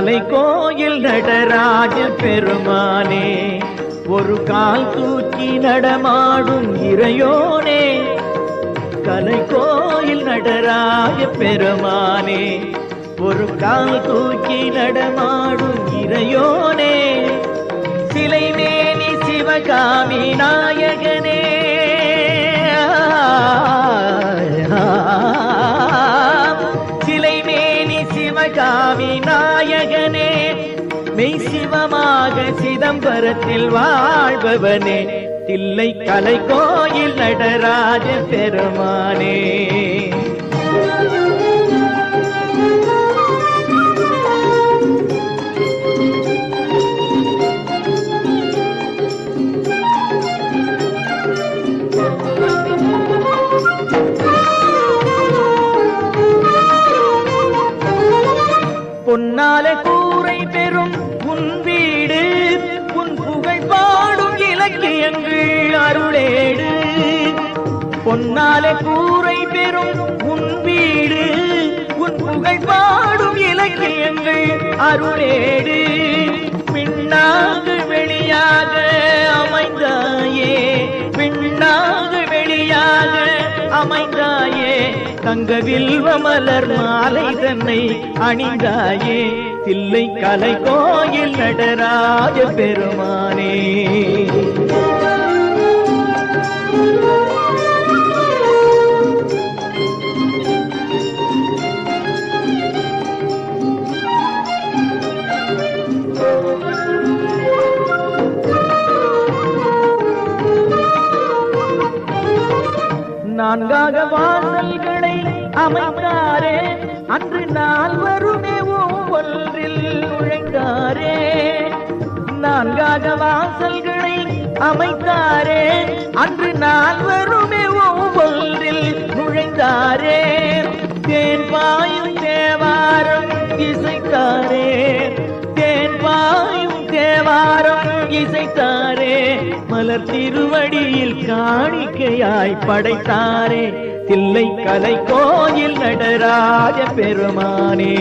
கலை கோயில் நடராஜ பெருமானே ஒரு கால் தூக்கி நடமாடும் இறையோனே. கலை கோயில் நடராஜ பெருமானே ஒரு கால் தூக்கி நடமாடும் இறையோனே. சிலை மேனி சிவகாமி நாயகனே மெய் சிவமாக சிதம்பரத்தில் வாழ்பவனே. தில்லை கலை கோயில் நடராஜ பெருமானே. அருளேடு பொன்னாலே கூரை பெறும் உன் வீடு. உன் புகழ் பாடும் இலக்கியங்கள் அருளேடு. பின்னாக வெளியாக அமைந்தாயே. பின்னாக வெளியாக அமைந்தாயே. தங்க வில்வ மலர் மாலை தன்னை அணிந்தாயே. தில்லை கலை கோயில் நடராஜ பெருமானே. நான்காக வாசல்களை அமைத்தாரே. அன்று நாள் நால்வருமே ஒன்றில் நுழைந்தாரே. நான்காக வாசல்களை அமைத்தாரே. அன்று நாள் நால்வருமே ஒவ்வொன்றில் நுழைந்தாரே. தேன் பாயும் தேவாரம் இசைத்தாரே. தேன் பாயும் தேவாரம் இசைத்தாரே. மலர் திருவடியில் காணிக்கையாய் படைத்தாரே. தில்லை கலை கோயில் நடராஜ பெருமானே.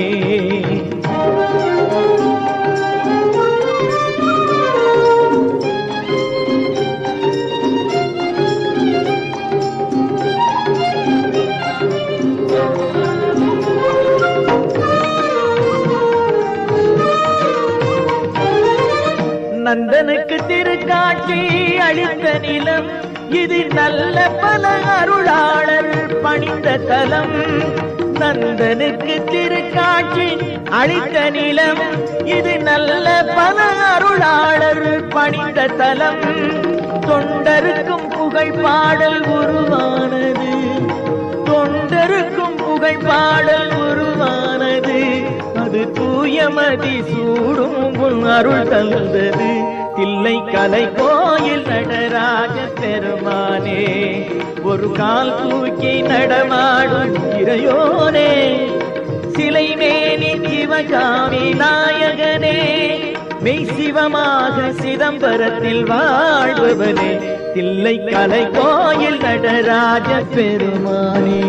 நந்தனுக்கு திருக்காட்சி அளித்த நிலம் இது நல்ல பல அருளாளர் பணிந்த தலம். நந்தனுக்கு திருக்காட்சி அளித்த நிலம் இது நல்ல பல அருளாளர் பணிந்த தலம். தொண்டருக்கும் புகழ் பாடல் உருவானது. தொண்டருக்கும் புகழ் பாடல் தூயமதி சூடும் உன் அருள் தந்தது. தில்லை கலை கோயில் நடராஜ பெருமானே ஒரு கால் தூக்கி நடமாடும் இறையோனே சிலை மேனி சிவகாமி நாயகனே மெய் சிவமாக சிதம்பரத்தில் வாழ்பவனே. தில்லை கலை கோயில் நடராஜ பெருமானே.